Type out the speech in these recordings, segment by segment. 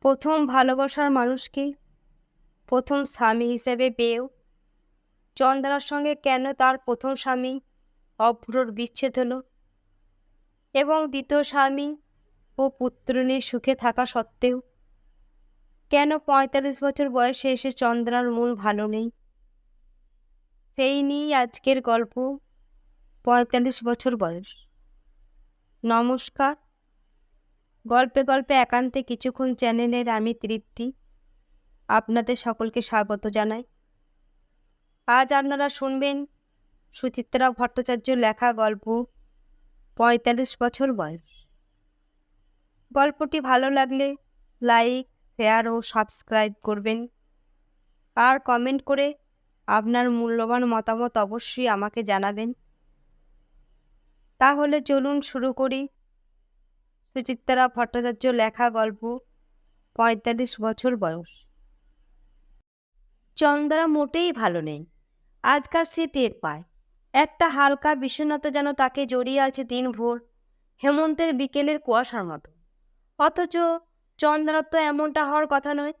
প্রথম ভালোবাসার মানুষকে? প্রথম স্বামী হিসেবে পেয়েও চন্দ্রার সঙ্গে কেন তার প্রথম স্বামী অভ্রর বিচ্ছেদ হলো? এবং দ্বিতীয় স্বামী ও পুত্র নিয়ে সুখে থাকা সত্ত্বেও? কেন পঁয়তাল্লিশ বছর বয়সে এসে চন্দ্রার মন ভালো নেই? সেই নিয়েই আজকের গল্প, পঁয়তাল্লিশ বছর বয়স। নমস্কার। গল্পে গল্পে একান্তে কিছুক্ষণ চ্যানেলের আমি তৃপ্তি। আপনাদের সকলকে স্বাগত জানাই। আজ আপনারা শুনবেন সুচিত্রা ভট্টাচার্য লেখা গল্প পঁয়তাল্লিশ বছর বয়স। গল্পটি ভালো লাগলে লাইক, শেয়ার ও সাবস্ক্রাইব করবেন। আর কমেন্ট করে আপনার মূল্যবান মতামত অবশ্যই আমাকে জানাবেন। তাহলে চলুন শুরু করি সুচিত্রা ভট্টাচার্য লেখা গল্প, পঁয়তাল্লিশ বছর বয়স। চন্দ্রা মোটেই ভালো নেই। আজকাল সে টের পায়। একটা হালকা বিষণ্ণতা যেন তাকে জড়িয়ে আছে দিনভর, হেমন্তের বিকেলের কুয়াশার মতো। অথচ চন্দ্রার তো এমনটা হওয়ার কথা নয়।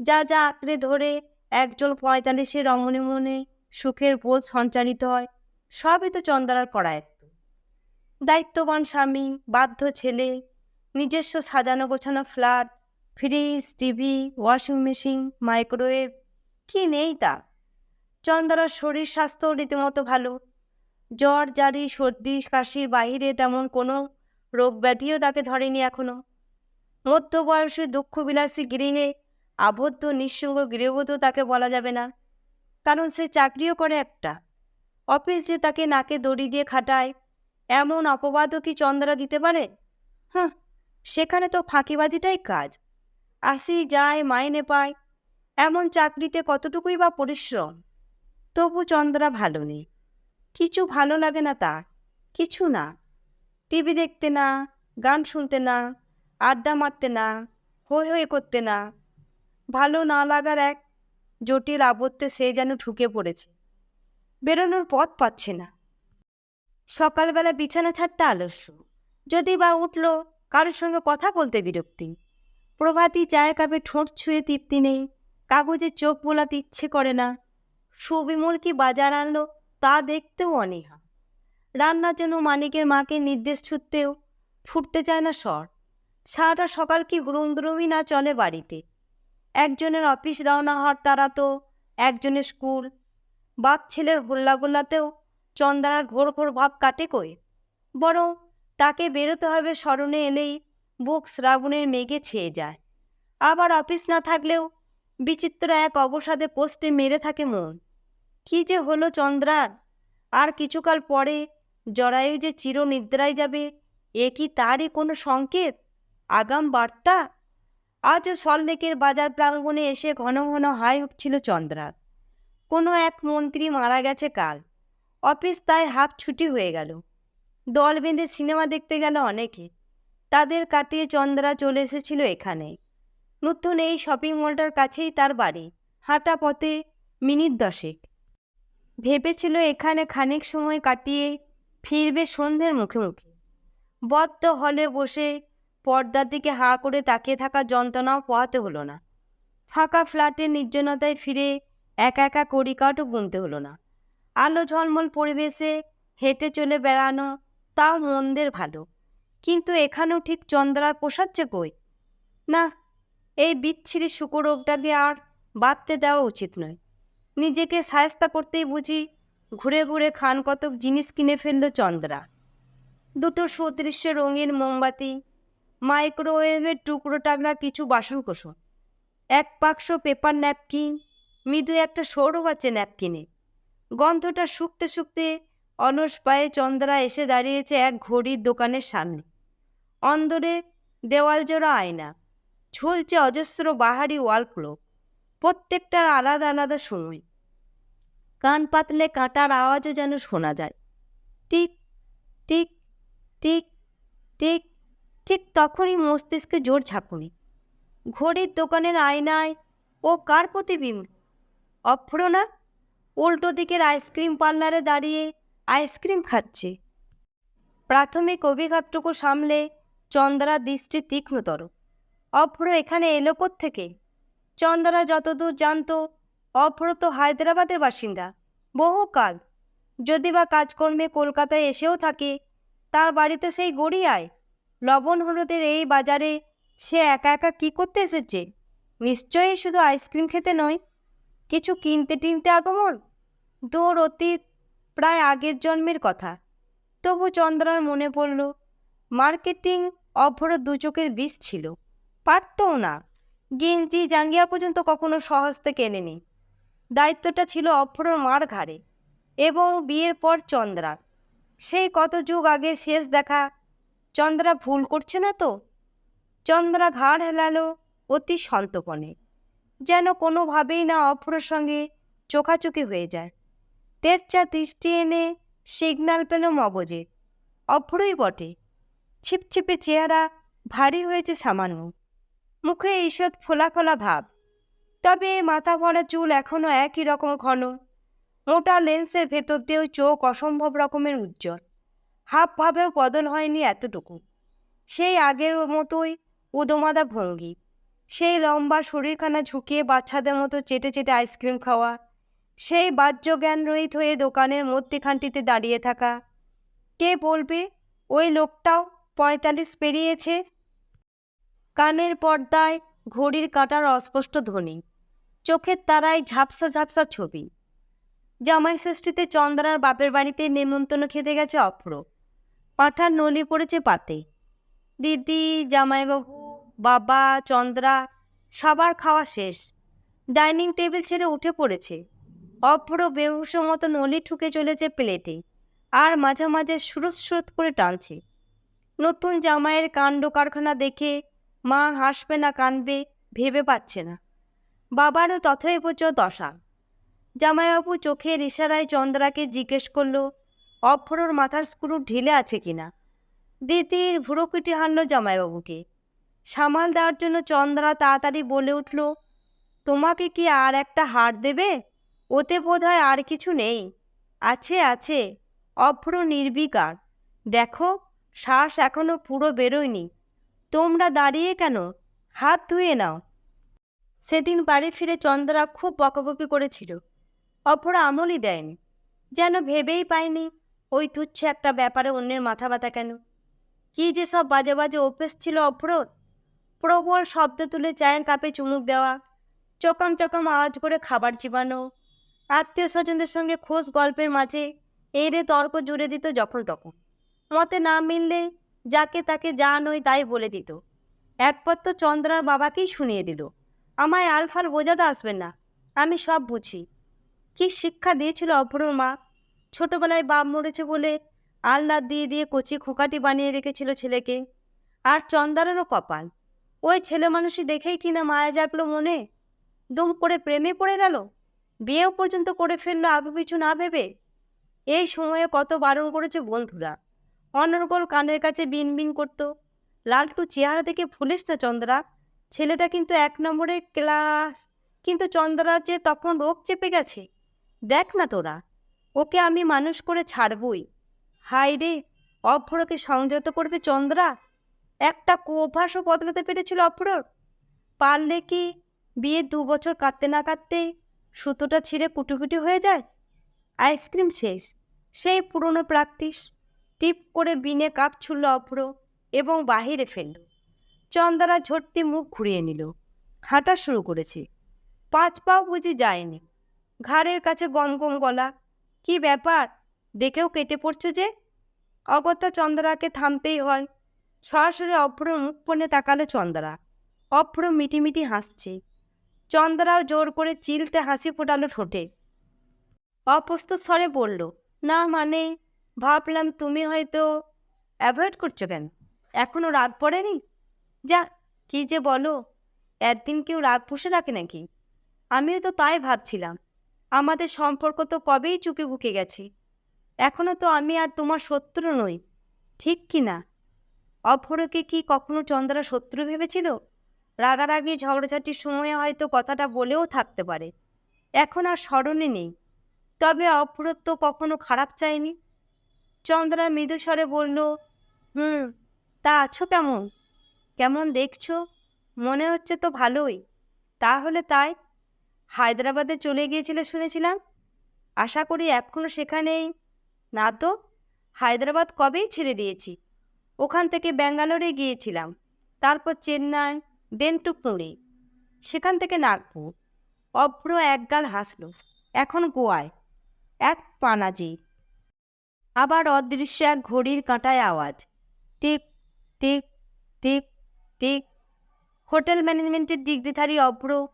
যা যা আঁকড়ে ধরে একজন পঁয়তাল্লিশে রমণে মনে সুখের বোধ সঞ্চারিত হয়, সবই তো চন্দ্রার করায়ত্ত দায়িত্ববান স্বামী, বাধ্য ছেলে, নিজস্ব সাজানো গোছানো flat, fridge, TV, washing machine, microwave, কি নেই তা? চন্দ্রার শরীর স্বাস্থ্য রীতিমতো ভালো। জ্বর, জারি, সর্দি কাশির বাহিরে তেমন কোনো রোগ ব্যাধিও তাকে ধরেনি এখনও। মধ্যবয়সী দুঃখবিলাসী গৃহে আবদ্ধ, নিঃসঙ্গ গৃহবধূ তাকে বলা যাবে না। কারণ সে চাকরিও করে একটা। অফিস যে তাকে নাকে দড়ি দিয়ে খাটায় এমন অপবাদও কি চন্দ্রা দিতে পারে? হ্যাঁ সেখানে তো ফাঁকিবাজিটাই কাজ। আসি যায় মাইনে পায় এমন চাকরিতে কতটুকুই বা পরিশ্রম? তবু চন্দ্রা ভালো নেই। কিছু ভালো লাগে না তার, কিছু না। টিভি দেখতে না, গান শুনতে না, আড্ডা মারতে না, হই হই করতে না। ভালো না লাগার এক জটিল আবদ্ধে সে যেন ঢুকে পড়েছে। বেরোনোর পথ পাচ্ছে না। সকালবেলা বিছানা ছাড়তে আলস্য। যদি বা উঠল, কারোর সঙ্গে কথা বলতে বিরক্তি। প্রভাতী চায়ের কাপে ঠোঁট ছুঁয়ে তৃপ্তি নেই, কাগজে চোখ বোলাতে ইচ্ছে করে না। সুবিমল কি বাজার আনলো, তা দেখতেও অনীহা। রান্নার জন্য মানিকের মাকে নির্দেশ ছুটতেও ফুটতে চায় না স্বর। সারাটা সকাল কি গ্রুমদ্রুমই না চলে বাড়িতে? একজনের অফিস রওনা হওয়ার তারা তো, একজনের স্কুল। বাপ ছেলের হোল্লাগোল্লাতেও চন্দ্রার ঘোর ঘোর ভাব কাটে কই? বরং তাকে বেরোতে হবে স্মরণে এলেই বুক শ্রাবণের মেঘে ছেয়ে যায়। আবার অফিস না থাকলেও বিচিত্র এক অবসাদে পোস্টে মেরে থাকে মন। কি যে হলো চন্দ্রার? আর কিছুকাল পরে জরায়ু যে চিরনিদ্রায় যাবে, এ কি তারই কোনো সংকেত? আগাম বার্তা? আজও সল্লেকের বাজার প্রাঙ্গণে এসে ঘন ঘন হাই উঠছিল চন্দ্রার। কোনো এক মন্ত্রী মারা গেছে কাল। অফিস তাই হাফ ছুটি হয়ে গেল। দল বেঁধে সিনেমা দেখতে গেল অনেকে। তাদের কাটিয়ে চন্দ্রা চলে এসেছিল এখানে। নতুন এই শপিং মলটার কাছেই তার বাড়ি। হাঁটা পথে মিনিট দশেক। ভেবেছিল এখানে খানিক সময় কাটিয়ে ফিরবে সন্ধ্যের মুখে মুখে। বদ্ধ হলে বসে পর্দার দিকে হা করে তাকিয়ে থাকা যন্ত্রণাও পোহাতে হলো না। ফাঁকা ফ্ল্যাটের নির্জনতায় ফিরে একা একা কড়িকাঠও গুনতে হলো না। আলো ঝলমল পরিবেশে হেঁটে চলে বেড়ানো তাও মন্দের ভালো। কিন্তু এখানেও ঠিক চন্দ্রার পোষাচ্ছে কই? না, এই বিচ্ছিরি শুকুরোগটা দিয়ে আর বাঁধতে দেওয়া উচিত নয়। নিজেকে সায়স্তা করতেই বুঝি ঘুরে ঘুরে খান কতক জিনিস কিনে ফেলল চন্দ্রা। দুটো সুদৃশ্য রঙিন মোমবাতি, মাইক্রোওয়েভের টুকরো টাকরা কিছু বাসনকোসন, এক বাক্স পেপার ন্যাপকিন, মৃদু একটা সৌরভ আছে ন্যাপকিনে। গন্ধটা শুকতে শুকতে অলস পায়ে চন্দ্রা এসে দাঁড়িয়েছে এক ঘড়ির দোকানের সামনে। অন্দরে দেওয়াল জোড়া আয়না, ঝুলছে অজস্র বাহারি ওয়াল ক্লোক প্রত্যেকটার আলাদা আলাদা সময় কান পাতলে কাঁটার আওয়াজও যেন শোনা যায়। টিক টিক টিক টিক, ঠিক তখনই মস্তিষ্কে জোর ঝাঁকুনি। ঘড়ির দোকানের আয়নায়, ও কার প্রতিবিম্ব অফ্রনা উল্টো দিকের আইসক্রিম পার্লারে দাঁড়িয়ে আইসক্রিম খাচ্ছে। প্রাথমিক অভিঘাতটুকু সামলে চন্দ্রা দৃষ্টি তীক্ষ্ণতর। অভ্র এখানে এলো থেকে চন্দরা যতদূর জানত, অভ্র তো হায়দ্রাবাদের বাসিন্দা, বহুকাল। যদি বা কাজকর্মে কলকাতায় এসেও থাকে, তার বাড়ি তো সেই গড়িয়ায় লবণ হলুদের এই বাজারে সে একা একা কি করতে এসেছে? নিশ্চয়ই শুধু আইসক্রিম খেতে নয় কিছু কিনতে টিনতে আগমন? দূর অতীত প্রায় আগের জন্মের কথা। তবু চন্দ্রার মনে পড়ল, মার্কেটিং অভ্র দু চোখের বিষ ছিল। পারতও না। গেঞ্জি জাঙ্গিয়া পর্যন্ত কখনো সহজতে কেনেনি। দায়িত্বটা ছিল অভ্রর মার ঘাড়ে এবং বিয়ের পর চন্দ্রার। সেই কত যুগ আগে শেষ দেখা চন্দ্রা ভুল করছে না তো? চন্দ্রা ঘাড় হেলালো অতি সন্তপনে। যেন কোনোভাবেই না অভ্রর সঙ্গে চোখাচোখি হয়ে যায়। তেরচা দৃষ্টি এনে সিগন্যাল পেল মগজে। অভ্রই বটে। ছিপছিপে চেহারা ভারী হয়েছে সামান্য। মুখে ঈষৎ ফোলা ভাব। তবে মাথা ভরা চুল এখনও একই রকম ঘন। মোটা লেন্সের ভেতর দিয়েও চোখ অসম্ভব রকমের উজ্জ্বল। হাব ভাবেও বদল হয়নি এতটুকু। সেই আগের মতোই উদমাদা ভঙ্গি। সেই লম্বা শরীরখানা ঝুঁকিয়ে বাচ্চাদের মতো চেটে চেটে আইসক্রিম খাওয়া, সেই বাহ্য জ্ঞান রহিত হয়ে দোকানের মধ্যেখানটিতে দাঁড়িয়ে থাকা। কে বলবে, ওই লোকটাও পঁয়তাল্লিশ পেরিয়েছে? কানের পর্দায় ঘড়ির কাঁটার অস্পষ্ট ধ্বনি, চোখের তারায় ঝাপসা ঝাপসা ছবি। জামাই ষষ্ঠীতে চন্দ্রার বাপের বাড়িতে নেমন্তন্ন খেতে গেছে অপ্র। পাঠার নলি পড়েছে পাতে। দিদি, জামাইবাবু বাবা, চন্দ্রা, সবার খাওয়া শেষ। ডাইনিং টেবিল ছেড়ে উঠে পড়েছে। অভ্র বেহুশ মতো নলি ঠুকে চলেছে প্লেটে আর মাঝে মাঝে স্রোত করে টানছে। নতুন জামাইয়ের কাণ্ড কারখানা দেখে মা হাসবে না কানবে, ভেবে পাচ্ছে না। বাবারও তথৈব দশা। জামাইবাবু চোখের ইশারায় চন্দ্রাকে জিজ্ঞেস করল, অভ্রর মাথার স্ক্রু ঢিলে আছে কিনা? দিদি ভুরোকুটি হানল জামাইবাবুকে। সামাল দেওয়ার জন্য চন্দ্রা তাড়াতাড়ি বলে উঠল, তোমাকে কি আর একটা হার দেবে? ওতে বোধ হয় আর কিছু নেই। আছে আছে, অভ্র নির্বিকার। দেখো, শ্বাস এখনও পুরো বেরোয়নি। তোমরা দাঁড়িয়ে কেন? হাত ধুয়ে নাও। সেদিন বাড়ি ফিরে চন্দ্রা খুব বকবকি করেছিল। অপরা আমলই দেয়নি। যেন ভেবেই পায়নি, ওই তুচ্ছ একটা ব্যাপারে অন্যের মাথা ব্যথা কেন? কী যে সব বাজে বাজে অভ্যেস ছিল অভ্রর। প্রবল শব্দ তুলে চায়ের কাপে চুমুক দেওয়া, চকাম চকাম আওয়াজ করে খাবার চিবানো আত্মীয় স্বজনদের সঙ্গে খোঁজ গল্পের মাঝে এরে তর্ক জুড়ে দিত যখন তখন। মতে না মিললে যাকে তাকে যা নই তাই বলে দিত। একবার তো চন্দ্রার বাবাকেই শুনিয়ে দিল। আমায় আলফাল বোঝাতে আসবেন না, আমি সব বুঝি। কি শিক্ষা দিয়েছিল অভ্রর মা? ছোটবেলায় বাপ মরেছে বলে আহ্লাদ দিয়ে দিয়ে কচি খোকাটি বানিয়ে রেখেছিল ছেলেকে। আর চন্দ্রারও কপাল। ওই ছেলে মানুষই দেখেই কিনা মায়া জাগলো মনে? দুম করে প্রেমে পড়ে গেল? বিয়েও পর্যন্ত করে ফেলল আগে পিছু না ভেবে? এই সময়ে কত বারণ করেছে বন্ধুরা। অনর্গল কানের কাছে বিন বিন করতো। লালটু চেহারা দেখে ফুলিস না চন্দ্রা। ছেলেটা কিন্তু এক নম্বরের ক্লাস। কিন্তু চন্দ্রা যে তখন রোগ চেপে গেছে। দেখ না তোরা, ওকে আমি মানুষ করে ছাড়বই। হাই রে, অভ্রকে সংযত করবে চন্দ্রা? একটা কোভাসও বদলাতে পেরেছিল অভ্রর পারলে কি বিয়ে দু বছর কাঁদতে না কাটতেই সুতোটা ছিঁড়ে কুটিকুটি হয়ে যায়? আইসক্রিম শেষ, সেই পুরনো প্র্যাকটিস। টিপ করে বিনে কাপ ছুড়ল অভ্র এবং বাহিরে ফেলল। চন্দ্রা ঝটতি মুখ ঘুরিয়ে নিল। হাঁটা শুরু করেছে। পাঁচ পাও বুঝি যায়নি। ঘাড়ের কাছে গম গম গলা, কি ব্যাপার? দেখেও কেটে পড়ছো যে? অগত্যা চন্দ্রাকে থামতেই হয়। সরাসরি অভ্র মুখ পণে তাকালো চন্দ্রা। অভ্র মিটিমিটি হাসছে। চন্দ্রাও জোর করে চিলতে হাসি ফোটালো ঠোঁটে। অপ্রস্তুত স্বরে বলল, না মানে ভাবলাম তুমি হয়তো অ্যাভয়েড করছ কেন? এখনও রাত পড়েনি? যা, কি যে বলো, একদিন কেউ রাগ পুষে রাখে নাকি? আমিও তো তাই ভাবছিলাম। আমাদের সম্পর্ক তো কবেই চুকে বুকে গেছে। এখনও তো আমি আর তোমার শত্রু নই, ঠিক কি না? অভ্রকে কি কখনো চন্দ্রা শত্রু ভেবেছিল? রাগারাগি ঝগড়াঝাটির সময়ে হয়তো কথাটা বলেও থাকতে পারে। এখন আর স্মরণে নেই। তবে অভ্র তো কখনো খারাপ চায়নি। চন্দ্রা মৃদু স্বরে বলল, হুম, তা আছো কেমন? কেমন দেখছ? মনে হচ্ছে তো ভালোই। তাহলে তাই। হায়দ্রাবাদে চলে গিয়েছিলে শুনেছিলাম। আশা করি এখনও সেখানেই। না তো, হায়দ্রাবাদ কবেই ছেড়ে দিয়েছি? ওখান থেকে ব্যাঙ্গালোরে গিয়েছিলাম। তারপর চেন্নাই দেন টু সেখান থেকে নাগপুর। অভ্র একগাল হাসল। এখন গোয়ায়। এক পানাজি। আবার অদৃশ্য এক ঘড়ির কাঁটায় আওয়াজ। টিপ টিপ টিপ টিপ হোটেল ম্যানেজমেন্টের ডিগ্রিধারী অভ্র।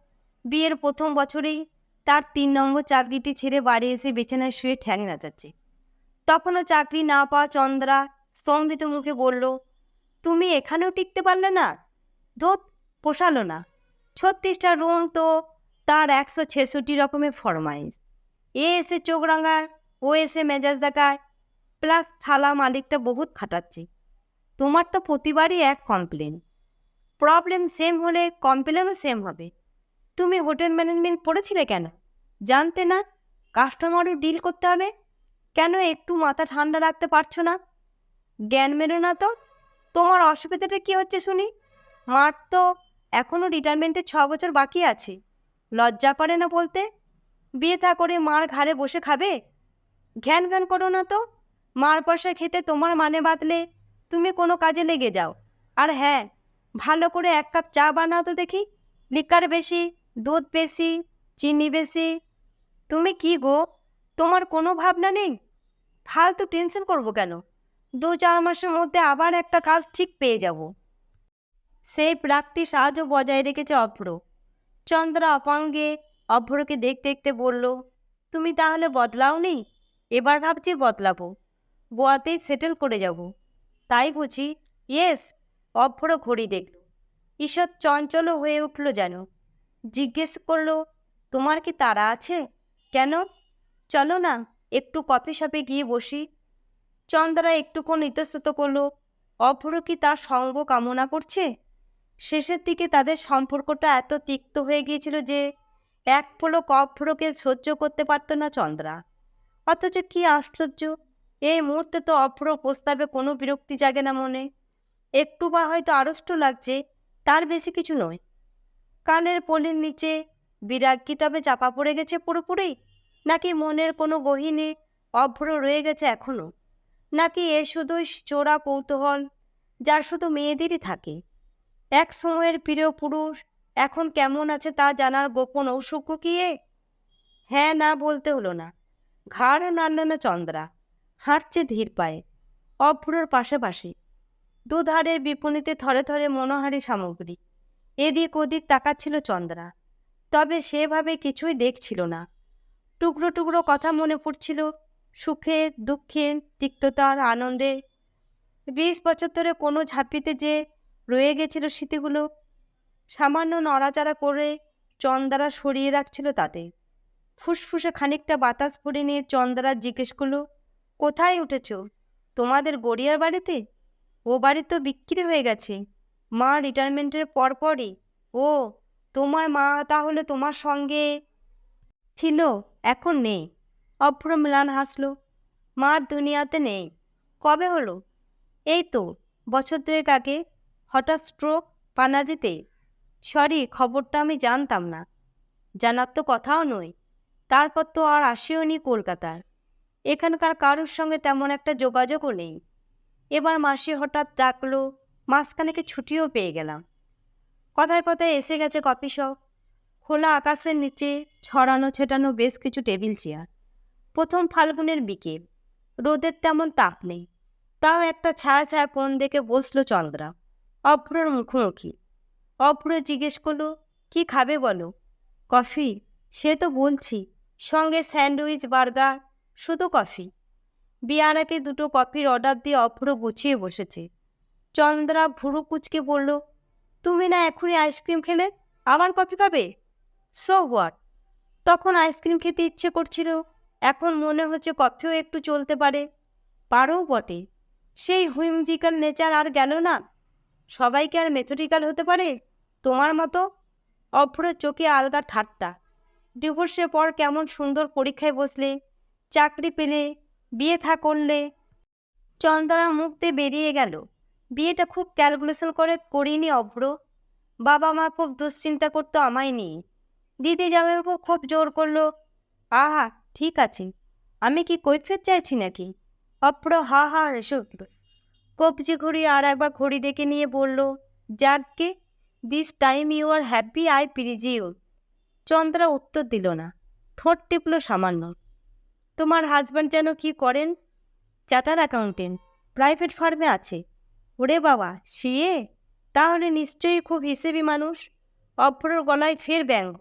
বিয়ের প্রথম বছরেই তার তিন নম্বর চাকরিটি ছেড়ে বাড়ি এসে বিছানায় শুয়ে ঠ্যাং নাচাচ্ছে। তখনও চাকরি না পাওয়া চন্দ্রা স্তম্ভিত মুখে বলল, তুমি এখানেও টিকতে পারলে না? ধোত পোষালো না। ছত্রিশটা রুম তো তার একশো ছেষট্টি রকমের ফরমাইশ। এ এসে চোখ রাঙায়, ও এসে মেজাজ দেখায়, প্লাস থালা মালিকটা বহুত খাটাচ্ছে। তোমার তো প্রতিবারই এক কমপ্লেন। প্রবলেম সেম হলে কমপ্লেনও সেম হবে। তুমি হোটেল ম্যানেজমেন্ট পড়েছিলে কেন? জানতে না? কাস্টমারও ডিল করতে হবে? কেন একটু মাথা ঠান্ডা রাখতে পারছ না? জ্ঞান মেরো না তো? তোমার অসুবিধাটা কি হচ্ছে শুনি? মার তো এখনও রিটায়ারমেন্টের ছ বছর বাকি আছে। লজ্জা করে না বলতে? বিয়ে থা করে মার ঘাড়ে বসে খাবে? ঘ্যান ঘ্যান করো না তো? মার পয়সা খেতে তোমার মানে বাদলে তুমি কোনো কাজে লেগে যাও। আর হ্যাঁ ভালো করে এক কাপ চা বানাও তো দেখি। লিকার বেশি, দুধ বেশি, চিনি বেশি। তুমি কি গো? তোমার কোনো ভাবনা নেই? ফালতু টেনশন করব কেন? দু চার মাসের মধ্যে আবার একটা কাজ ঠিক পেয়ে যাব। সেই প্রাকটি সাহায্য বজায় রেখেছে অভ্র। চন্দ্রা অপাঙ্গে অভ্রকে দেখতে দেখতে বলল, তুমি তাহলে বদলাও নি এবার ভাবছি বদলাবো। গোয়াতেই সেটেল করে যাব। তাই বুঝি, ইয়েস, অভ্র ঘড়ি দেখল। ঈশ্বর চঞ্চলও হয়ে উঠল যেন। জিজ্ঞেস করল, তোমার কি তারা আছে? কেন? চলো না, একটু কফি শপে গিয়ে বসি। চন্দ্রা একটুক্ষণ ইতস্তত করল অভ্র কি তার সঙ্গ কামনা করছে? শেষের দিকে তাদের সম্পর্কটা এত তিক্ত হয়ে গিয়েছিল যে এক পলক অভ্রকে সহ্য করতে পারত না চন্দ্রা। অথচ কি আশ্চর্য, এই মুহূর্তে তো অভ্র প্রস্তাবে কোনো বিরক্তি জাগে না মনে। একটু বা হয়তো আড়ষ্ট লাগছে, তার বেশি কিছু নয়। কানের পলির নিচে বিরাগ কি তবে চাপা পড়ে গেছে পুরোপুরি? নাকি মনের কোনো গহিনে অভ্র রয়ে গেছে এখনও? নাকি এ শুধুই চোরা কৌতূহল, যার শুধু মেয়েদেরই থাকে? এক সময়ের প্রিয় পুরুষ এখন কেমন আছে তা জানার গোপন ঔষধ কি এ? হ্যাঁ না বলতে হলো না। ঘাড় নাড়ল না চন্দ্রা, হাঁটছে ধীর পায়ে, অভ্রর পাশাপাশি। দুধারের বিপণীতে থরে থরে মনোহারী সামগ্রী। এদিক ওদিক তাকাচ্ছিল চন্দ্রা, তবে সেভাবে কিছুই দেখছিল না। টুকরো টুকরো কথা মনে পড়ছিল সুখের দুঃখের তিক্ততার আনন্দে। বিশ বছর ধরে কোনো ঝাঁপিতে যে রয়ে গেছিল স্মৃতিগুলো, সামান্য নড়াচড়া করে চন্দ্রা সরিয়ে রাখছিল তাতে। ফুসফুসে খানিকটা বাতাস ভরে নিয়ে চন্দ্রা জিজ্ঞেস করল, কোথায় উঠেছ? তোমাদের গড়িয়ার বাড়িতে? ও বাড়ি তো বিক্রি হয়ে গেছে। মা রিটায়ারমেন্টের পরপরই। ও, তোমার মা তাহলে তোমার সঙ্গে ছিল, এখন নেই। অভ্র ম্লান হাসলো। মার দুনিয়াতে নেই। কবে হলো? এই তো বছর দুয়েক আগে হঠাৎ স্ট্রোক পানাজিতে সরি, খবরটা আমি জানতাম না। জানার তো কথাও নয়। তারপর তো আর আসেও নি কলকাতার। এখানকার কারোর সঙ্গে তেমন একটা যোগাযোগও নেই। এবার মাসি হঠাৎ ডাকলো, মাঝখানেকে ছুটিও পেয়ে গেলাম। কথায় কথায় এসে গেছে কফি শপ। খোলা আকাশের নিচে ছড়ানো ছেটানো বেশ কিছু টেবিল চেয়ার। প্রথম ফাল্গুনের বিকেল। রোদের তেমন তাপ নেই। তাও একটা ছায়া ছায়া কোণ দেখে বসল চন্দ্রা। অভ্রর মুখোমুখি। অভ্র জিজ্ঞেস করল, কি খাবে বলো? কফি। সে তো বলছি, সঙ্গে স্যান্ডউইচ, বার্গার, শুধু কফি। বিয়ারাকে দুটো কফির অর্ডার দিয়ে অভ্র গুছিয়ে বসেছে। চন্দ্রা ভুরু কুচকে বলল, তুমি না এখনই আইসক্রিম খেলে? আবার কফি খাবে? সো হোয়াট তখন আইসক্রিম খেতে ইচ্ছে করছিল। এখন মনে হচ্ছে কফিও একটু চলতে পারে। পারও বটে। সেই হুইমজিক্যাল নেচার আর গেল না। সবাইকে আর মেথডিক্যাল হতে পারে? তোমার মতো? অভ্র চোখে আলগা ঠাট্টা। ডিভোর্সের পর কেমন সুন্দর পরীক্ষায় বসলে, চাকরি পেলে, বিয়ে থা করলে। চন্দ্রার মুখ দিয়ে বেরিয়ে গেল। বিয়েটা খুব ক্যালকুলেশন করে করিনি অভ্র। বাবা মা খুব দুশ্চিন্তা করতো আমায় নিয়ে। দিদি জামাইবাবু খুব জোর করল, আহা ঠিক আছে। আমি কি কৈফিয়ত চাইছি নাকি? অপ্র হা হা হেসে উঠল। কবজি ঘড়ি আর একবার ঘড়ি দেখে নিয়ে বলল যাককে this time you are happy I please you Chandra উত্তর দিল না। ঠোঁট টিপল সামান্য। তোমার হাজব্যান্ড যেন কি করেন? চার্টার অ্যাকাউন্টেন্ট প্রাইভেট ফার্মে আছে। ওরে বাবা সিয়ে তাহলে নিশ্চয়ই খুব হিসেবি মানুষ। অভ্রর গলায় ফের ব্যঙ্গ।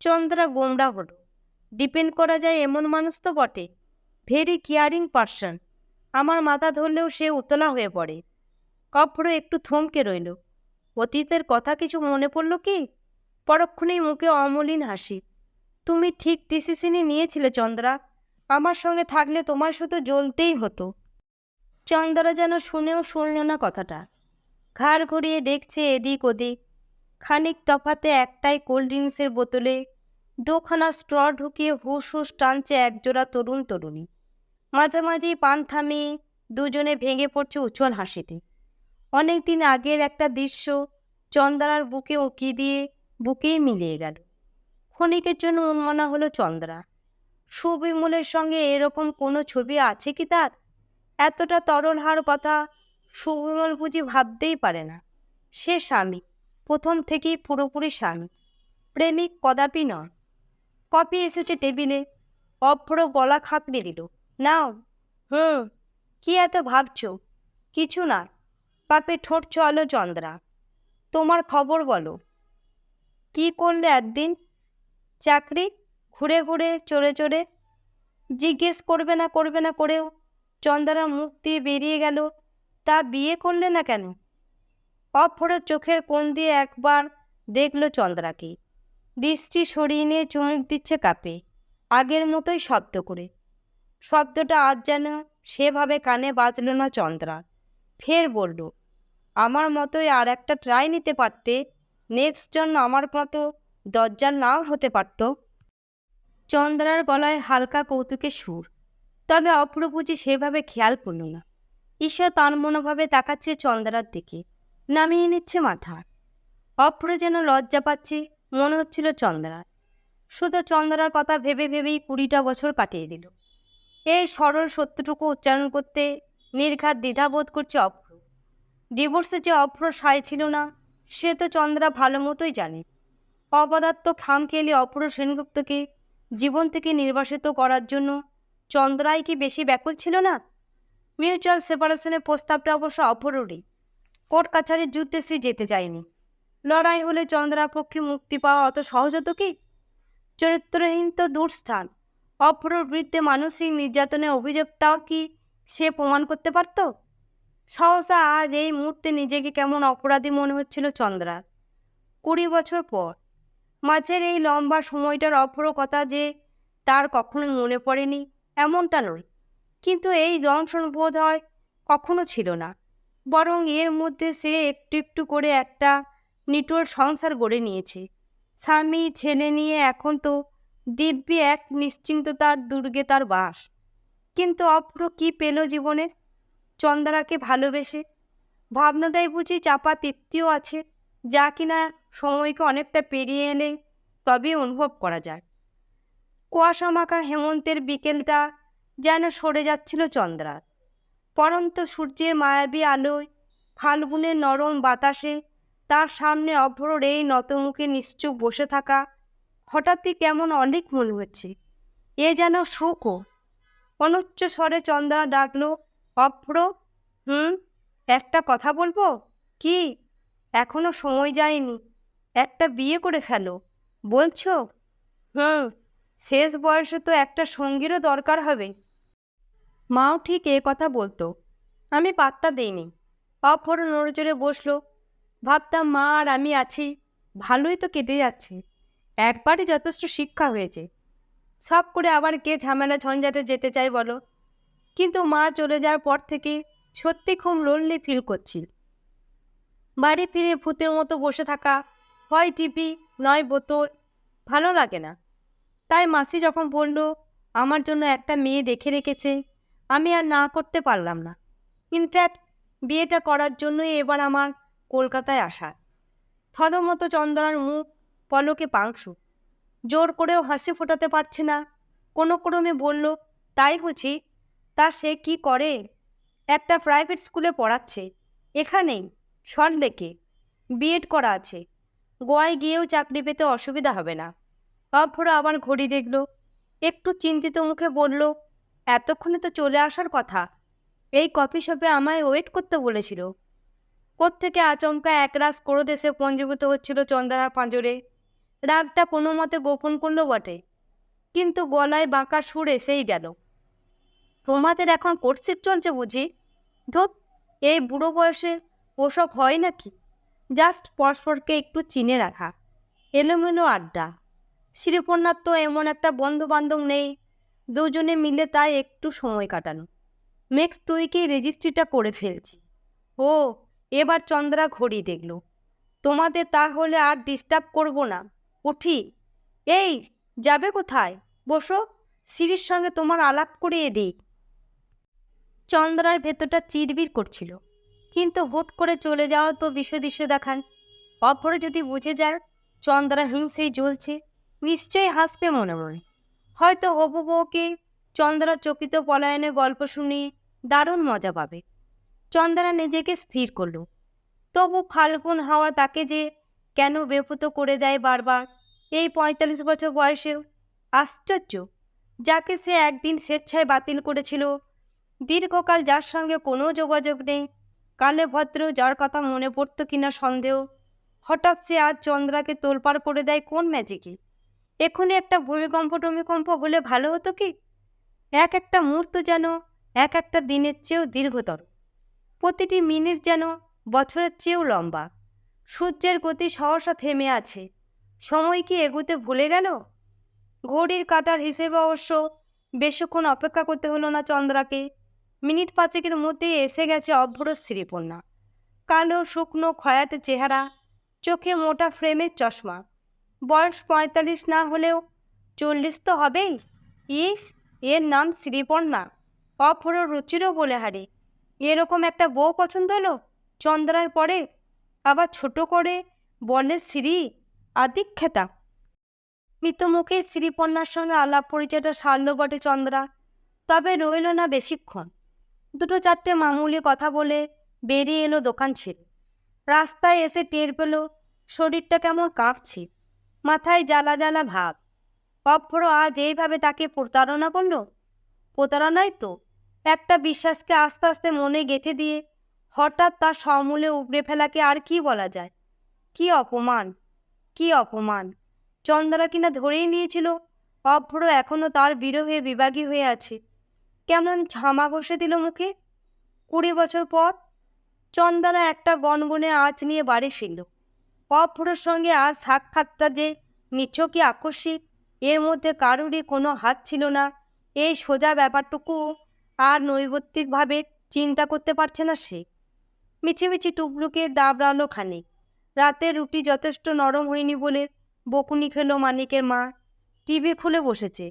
চন্দ্রা গোমড়া হলো। ডিপেন্ড করা যায় এমন মানুষ তো বটে। Very caring person. আমার মাথা ধরলেও সে উতলা হয়ে পড়ে। অভ্র একটু থমকে রইল। অতীতের কথা কিছু মনে পড়ল কি? পরক্ষণেই মুখে অমলিন হাসি। তুমি ঠিক ডিসিশনই নিয়েছিলে, চন্দ্রা। আমার সঙ্গে থাকলে তোমার শুধু জ্বলতেই হতো। চন্দ্রা যেন শুনেও শুনল না কথাটা। ঘাড় ঘুরিয়ে দেখছে এদিক ওদিক খানিক তফাতে একটাই কোল্ড ড্রিঙ্কসের বোতলে দুখানা স্ট্র ঢুকিয়ে হুস হুস টানছে একজোড়া তরুণ তরুণী। মাঝামাঝি পান থামিয়ে দুজনে ভেঙে পড়ছে উচ্ছল হাসিতে। অনেক দিন আগের একটা দৃশ্য চন্দ্রার বুকে উঁকি দিয়ে বুকেই মিলিয়ে গেল। ক্ষণিকের জন্য উন্মনা হলো চন্দ্রা। সুবিমলের সঙ্গে এরকম কোনো ছবি আছে কি তার? এতটা তরল হার কথা সুবিমল বুঝি ভাবতেই পারে না। সে স্বামী, প্রথম থেকেই পুরোপুরি স্বামী। প্রেমিক কদাপি নয়। কপি এসেছে টেবিলে। অভ্র গলা খাপড়ে দিল। নাও। হুম, কি এত ভাবছ? কিছু না। পাপে ঠোঁট চলো চন্দ্রা। তোমার খবর বলো। কি করলে একদিন? চাকরি? ঘুরে ঘুরে চড়ে চড়ে জিজ্ঞেস করবে না করবে না করেও চন্দ্রা মুখ দিয়ে বেরিয়ে গেল। তা বিয়ে করলে না কেন? অফরের চোখের কোণ দিয়ে একবার দেখল চন্দ্রাকে। দৃষ্টি সরিয়ে নিয়ে চুমুক দিচ্ছে কাপে। আগের মতোই শব্দ করে। শব্দটা আজ যেন সেভাবে কানে বাজল না চন্দ্রা। ফের বলল, আমার মতোই আর একটা ট্রাই নিতে পারতে নেক্সট জন্য আমার মতো দরজার নাও হতে পারত? চন্দ্রার গলায় হালকা কৌতুকের সুর। তবে অপ্রবুঝি সেভাবে খেয়াল করল না। ঈশ্বর তার মনোভাবে তাকাচ্ছে চন্দ্রার দিকে। নামিয়ে নিচ্ছে মাথা। অপ্র যেন লজ্জা পাচ্ছে মনে হচ্ছিল চন্দ্রা। শুধু চন্দ্রার কথা ভেবে ভেবেই কুড়িটা বছর কাটিয়ে দিল। এই সরল সত্যটুকু উচ্চারণ করতে নির্ঘাত দ্বিধাবোধ করছে অভ্র। ডিভোর্সে যে অভ্র সায় ছিল না, সে তো চন্দ্রা ভালো মতোই জানে। অপদার্থ খাম খেলে অপর সেনগুপ্তকে জীবন থেকে নির্বাসিত করার জন্য চন্দ্রাই কি বেশি ব্যাকুল ছিল না? মিউচুয়াল সেপারেশনের প্রস্তাবটা অবশ্য অপরই কোর্ট কাছারির যুদ্ধে সে যেতে চায়নি। লড়াই হলে চন্দ্রার পক্ষে মুক্তি পাওয়া অত সহজ হতো কি? চরিত্রহীন তো দূরস্থান। অপরর বিরুদ্ধে মানসিক নির্যাতনের অভিযোগটাও কি সে প্রমাণ করতে পারত? সহসা আজ এই মুহূর্তে নিজেকে কেমন অপরাধী মনে হচ্ছিল চন্দ্রার। কুড়ি বছর পর, মাঝের এই লম্বা সময়টার অপর কথা যে তার কখনো মনে পড়েনি, এমনটা নয়। কিন্তু এই দংশন বোধ হয় কখনো ছিল না। বরং এর মধ্যে সে একটু একটু করে একটা নিটোর সংসার গড়ে নিয়েছে। স্বামী, ছেলে নিয়ে এখন তো দিব্যি এক নিশ্চিন্ততার দুর্গে তার বাস। কিন্তু অপ্র কি পেল জীবনে চন্দ্রাকে ভালোবেসে। ভাবনাটাই বুঝি চাপা তৃপ্তিও আছে, যা কিনা সময়কে অনেকটা পেরিয়ে এলে তবে অনুভব করা যায়। কুয়াশা মাখা হেমন্তের বিকেলটা যেন সরে যাচ্ছিল চন্দ্রার। পরন্ত সূর্যের মায়াবী আলোয় ফাল্গুনের নরম বাতাসে তার সামনে অভ্রর এই নতমুখে নিশ্চুপ বসে থাকা হঠাৎই কেমন অলিক মনে হচ্ছে। এ যেন সুখও অনুচ্চ স্বরে চন্দ্রা ডাকলো অভ্র হুম, একটা কথা বলব? কি? এখনও সময় যায়নি। একটা বিয়ে করে ফেলো। বলছো? হুম, শেষ বয়সে তো একটা সঙ্গীরও দরকার হবে। মাও ঠিক এ কথা বলতো। আমি পাত্তা দিইনি। অফর নড়জোড়ে বসল ভাবতাম, মা আর আমি আছি। ভালোই তো কেটে যাচ্ছে। একবারই যথেষ্ট শিক্ষা হয়েছে। সব করে আবার কে ঝামেলা ঝঞ্ঝাটে যেতে চাই বলো? কিন্তু মা চলে যাওয়ার পর থেকে সত্যি খুব লোনলি ফিল করছি বাড়ি ফিরে ভূতের মতো বসে থাকা, হয় টিভি, নয় বোতল, ভালো লাগে না। তাই মাসি যখন বলল, আমার জন্য একটা মেয়ে দেখে রেখেছে, আমি আর না করতে পারলাম না। ইনফ্যাক্ট বিয়েটা করার জন্যই এবার আমার কলকাতায় আসা। থতমতো চন্দনার মুখ পলকে পাংশু। জোর করেও হাসি ফোটাতে পারছে না। কোনো ক্রমে বলল, তাই বুঝি, তা সে কি করে? একটা প্রাইভেট স্কুলে পড়াচ্ছে। এখানেই, সল্টলেকে। বিএড করা আছে। গোয়ায় গিয়েও চাকরি পেতে অসুবিধা হবে না। অভ্র আবার ঘড়ি দেখল। একটু চিন্তিত মুখে বলল, এতক্ষণে তো চলে আসার কথা। এই কফি শপে আমায় ওয়েট করতে বলেছিল। কোত্থেকে আচমকা একরাশ করো দেশে পঞ্জীভূত হচ্ছিল চন্দ্রার পাঁজরে। রাগটা কোনো মতে গোপন করল বটে, কিন্তু গলায় বাঁকা সুর এসেই গেল। তোমাদের এখন কোর্টশিপ চলছে বুঝি? ধোপ এই বুড়ো বয়সে ওসব হয় নাকি? জাস্ট পরস্পরকে একটু চিনে রাখা, এলোমেলো আড্ডা। শ্রীপন্নার তো এমন একটা বন্ধু বান্ধব নেই, দুজনে মিলে তাই একটু সময় কাটানো। নেক্সট উইকেই রেজিস্ট্রিটা করে ফেলছি? ও এবার চন্দ্রা ঘড়ি দেখল। তোমাদের তাহলে আর ডিস্টার্ব করব না। উঠি। এই, যাবে কোথায়? বসো সিরির সঙ্গে তোমার আলাপ করিয়ে দিই। চন্দ্রার ভেতরটা চিরবির করছিল। কিন্তু হুট করে চলে যাওয়া তো বিষদৃশ্য দেখান। অপরে যদি বুঝে যায় চন্দ্রা হিংসেই জ্বলছে। নিশ্চয়ই হাসবে মনে মনে। হয়তো হবু বউকে চন্দ্রা চকিত পলায়নে গল্প শুনিয়ে দারুণ মজা পাবে। চন্দ্রা নিজেকে স্থির করল। তবু ফাল্গুন হাওয়া তাকে যে কেন বেপুত করে দেয় বারবার, এই পঁয়তাল্লিশ বছর বয়সেও? আশ্চর্য। যাকে সে একদিন স্বেচ্ছায় বাতিল করেছিল। দীর্ঘকাল যার সঙ্গে কোনো যোগাযোগ নেই। কালে ভদ্র যার কথা মনে পড়ত কিনা সন্দেহ। হঠাৎ সে আজ চন্দ্রাকে তোলপাড় করে দেয় কোন ম্যাজিকে এখনই একটা ভূমিকম্প, টমিকম্প হলে ভালো হতো কি? এক একটা মুহূর্ত যেন, এক একটা দিনের চেয়েও দীর্ঘতর। প্রতিটি মিনিট যেন বছরের চেয়েও লম্বা। সূর্যের গতি সহসা থেমে আছে। সময় কি এগুতে ভুলে গেল? ঘড়ির কাটার হিসেবে অবশ্য বেশিক্ষণ অপেক্ষা করতে হলো না চন্দ্রাকে। মিনিট পাঁচেকের মধ্যেই এসে গেছে অভ্র শ্রীপন্না কালো, শুকনো, খয়াটে চেহারা, চোখে মোটা ফ্রেমের চশমা। বয়স পঁয়তাল্লিশ না হলেও চল্লিশ তো হবেই। ইস, এর নাম শ্রীপন্না অভ্র রুচিরও বলে হারে। এরকম একটা বউ পছন্দ হলো? চন্দ্রার পরে? আবার ছোট করে? বলে শ্রী আদিক্ষেতা? মৃতমুখে শ্রীপন্নার সঙ্গে আলাপ পরিচয়টা সারল বটে চন্দ্রা। তবে রইল না বেশিক্ষণ। দুটো চারটে মামুলি কথা বলে বেরিয়ে এলো দোকান ছেড়ে। রাস্তায় এসে টের পেল, শরীরটা কেমন কাঁপছে। মাথায় জ্বালা জ্বালা ভাব। অভ্র আজ এইভাবে তাকে প্রতারণা করল? প্রতারণাই তো। একটা বিশ্বাসকে আস্তে আস্তে মনে গেঁথে দিয়ে হঠাৎ তার সমূলে উবড়ে ফেলাকে আর কি বলা যায়? কি অপমান? কি অপমান? চন্দ্রা কিনা ধরেই নিয়েছিল, অভ্র এখনও তার বিরহে বিভাগী হয়ে আছে। কেমন ঝামা ঘষে দিল মুখে? কুড়ি বছর পর চন্দনা একটা গনগনে আঁচ নিয়ে বাড়ি ফিরল। অভ্রর সঙ্গে আর সাক্ষাৎটা যে নিছকই আকস্মিক, এর মধ্যে কারোরই কোনো হাত ছিল না। এই সোজা ব্যাপারটুকু আর নৈবত্তিকভাবে চিন্তা করতে পারছে না সে। মিছিমিছি টুকরুকে দাবড়ালো খানিক। রাতে রুটি যথেষ্ট নরম হয়নি বলে বকুনি খেলো মানিকের মা। টিভি খুলে বসেছে।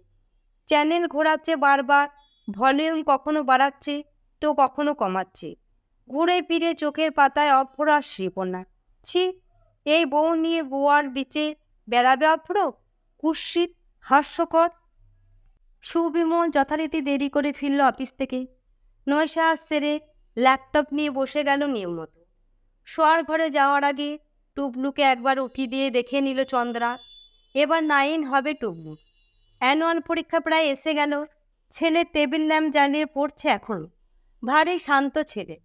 চ্যানেল ঘোরাচ্ছে বারবার, ভলিউম কখনো বাড়াচ্ছে তো কখনো কমাচ্ছে। ঘুরে ফিরে চোখের পাতায় অভ্রা শ্রীপন্না ছি, এই বউ নিয়ে গোয়ার বিচে বেড়াবে অভ্র কুৎসিত, হাস্যকর সুবিমল যথারীতি দেরি করে ফিরল অফিস থেকে। নয়সা সেরে ল্যাপটপ নিয়ে বসে গেল নিয়মত শোয়ার ঘরে যাওয়ার আগে টুবলুকে একবার উকি দিয়ে দেখে নিল চন্দ্রা। এবার নাইন হবে টুবলু। অ্যানুয়াল পরীক্ষা প্রায় এসে গেল। ছেলে টেবিল ল্যাম্প জ্বালিয়ে পড়ছে এখনও। ভারী শান্ত ছেলে।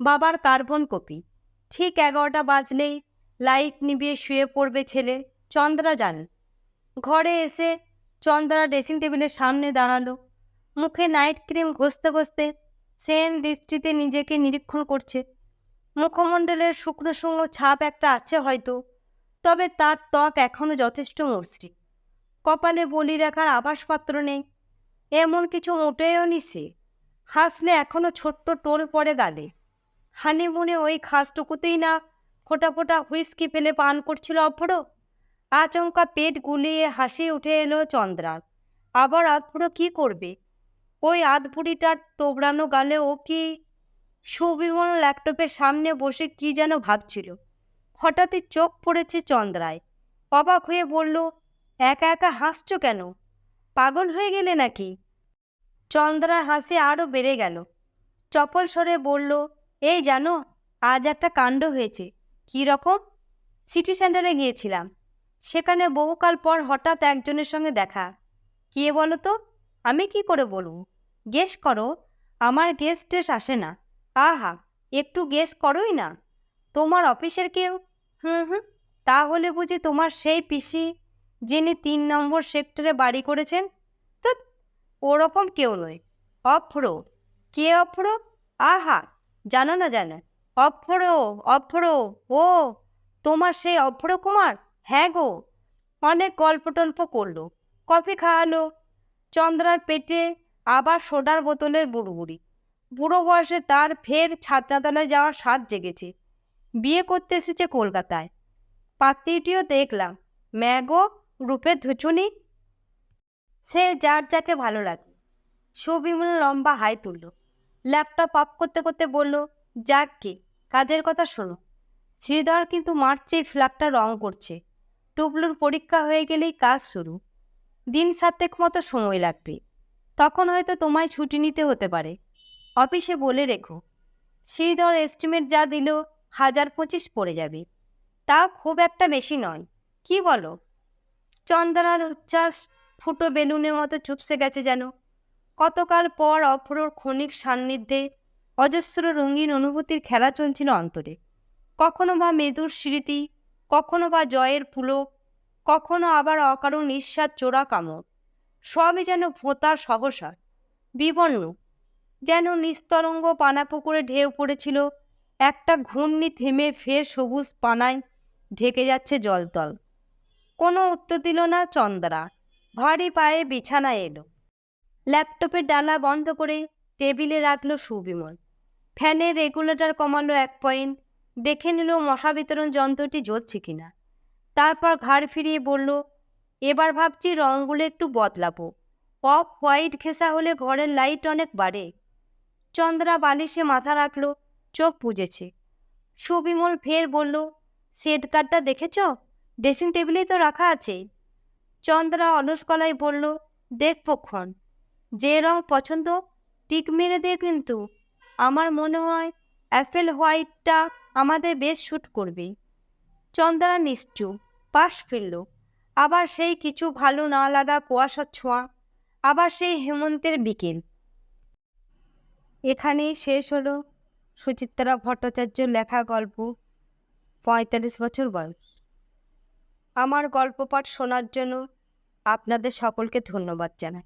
বাবার কার্বন কপি। ঠিক এগারোটা বাজলেই লাইট নিবিয়ে শুয়ে পড়বে ছেলে। চন্দ্রা জানে। ঘরে এসে চন্দ্রা ড্রেসিং টেবিলের সামনে দাঁড়াল। মুখে নাইট ক্রিম ঘষতে ঘষতে সেন দৃষ্টিতে নিজেকে নিরীক্ষণ করছে। মুখমণ্ডলের শুকনো শুকনো ছাপ একটা আছে হয়তো, তবে তার ত্বক এখনও যথেষ্ট মসৃণ। কপালে বলি রাখার আভাসপত্র নেই, এমন কিছু মোটেও নি সে। হাসলে এখনও ছোট্ট টোল পড়ে গালে। হানিমুনে ওই খাসটুকুতেই না ফোটা ফোটা হুইস্কি ফেলে পান করছিল অভ্র আচমকা পেট গুলিয়ে হাসি উঠে এলো চন্দ্রার। আবার আধপুরো কি করবে? ওই আধপুরিটার তোবড়ানো গালে ও কি সুবিমল ল্যাপটপের সামনে বসে কি যেন ভাবছিল। হঠাৎই চোখ পড়েছে চন্দ্রায়। অবাক হয়ে বলল, একা একা হাসছো কেন? পাগল হয়ে গেলে নাকি? চন্দ্রার হাসি আরও বেড়ে গেল। চপল সরে বলল, এই জানো, আজ একটা কাণ্ড হয়েছে। কী রকম? সিটি সেন্টারে গিয়েছিলাম। সেখানে বহুকাল পর হঠাৎ একজনের সঙ্গে দেখা। কে বলো তো? আমি কি করে বলব? গেস করো, আমার গেস্ট টেস আসে না। আহা, একটু গেস করোই না। তোমার অফিসের কেউ? হুম হুম, তাহলে বুঝি তোমার সেই পিসি যিনি তিন নম্বর সেক্টরে বাড়ি করেছেন? তো ওরকম কেউ নয়। অফ্র। কে অফ্র? আহা, জানো না জানো। অফ্র অফ্র, ও, তোমার সেই অভ্র কুমার? হ্যাঁ গো, অনেক গল্প টল্প করল। কফি খাওয়ালো, চন্দ্রার পেটে আবার সোডার বোতলের বুড়বুড়ি। বুড়ো বয়সে তার ফের ছাত্রাতলায় যাওয়ার স্বাদ জেগেছে। বিয়ে করতে এসেছে কলকাতায়। পাত্রীটিও দেখলাম। ম্যাগো রূপের ধুচুনি? সে যার যাকে ভালো লাগে। সুবিমল লম্বা হাই তুলল। ল্যাপটপ অফ করতে করতে বলল, যাক কি কাজের কথা শোনো। শ্রীধর কিন্তু মার্চেই ফ্ল্যাগটা রং করছে। টুবলুর পরীক্ষা হয়ে গেলেই কাজ শুরু। দিন সাতেক মতো সময় লাগবে। তখন হয়তো তোমায় ছুটি নিতে হতে পারে। অফিসে বলে রেখো। শ্রীধর এস্টিমেট যা দিল হাজার পঁচিশ পড়ে যাবে। তা খুব একটা বেশি নয়। কি বলো? চন্দনার উচ্ছ্বাস ফুটো বেলুনের মতো চুপসে গেছে যেন। কতকাল পর অপরোর ক্ষণিক সান্নিধ্যে অজস্র রঙিন অনুভূতির খেলা চলছিল অন্তরে। কখনো বা মেদুর স্মৃতি কখনো বা জয়ের পুলক কখনো আবার অকারণ নিঃস্বাদ চোরা কামড় সবই যেন ভোঁতার সহসা বিবর্ণ। যেন নিস্তরঙ্গ পানা পুকুরে ঢেউ পড়েছিল, একটা ঘূর্ণি থেমে ফের সবুজ পানায় ঢেকে যাচ্ছে জলতল। কোনো উত্তর দিল না চন্দ্রা, ভারী পায়ে বিছানায় এলো। ল্যাপটপের ডালা বন্ধ করে টেবিলে রাখল সুবিমল। ফ্যানের রেগুলেটর কমালো এক পয়েন্ট দেখে নিল মশা বিতরণ যন্ত্রটি জ্বলছে কিনা। তারপর ঘাড় ফিরিয়ে বলল, এবার ভাবছি রঙগুলো একটু বদলাবো। অফ হোয়াইট ঘেঁষা হলে ঘরের লাইট অনেক বাড়ে। চন্দ্রা বালিশে মাথা রাখল, চোখ বুঝেছে সুবিমল ফের বলল সেট কার্ডটা দেখেছ? ড্রেসিং টেবিলেই তো রাখা আছে। চন্দ্রা অলস গলায় বলল দেখবক্ষণ যে রং পছন্দ, টিক মেরে দে কিন্তু। আমার মনে হয় অ্যাপেল হোয়াইটটা আমাদের বেশ শ্যুট করবে। চন্দ্রা নিশ্চুপ পাশ ফিরল। আবার সেই কিছু ভালো না লাগা কুয়াশার ছোঁয়া, আবার সেই হেমন্তের বিকেল। এখানেই শেষ হলো সুচিত্রা ভট্টাচার্য লেখা গল্প, পঁয়তাল্লিশ বছর বয়স। আমার গল্প পাঠ শোনার জন্য আপনাদের সকলকে ধন্যবাদ জানাই।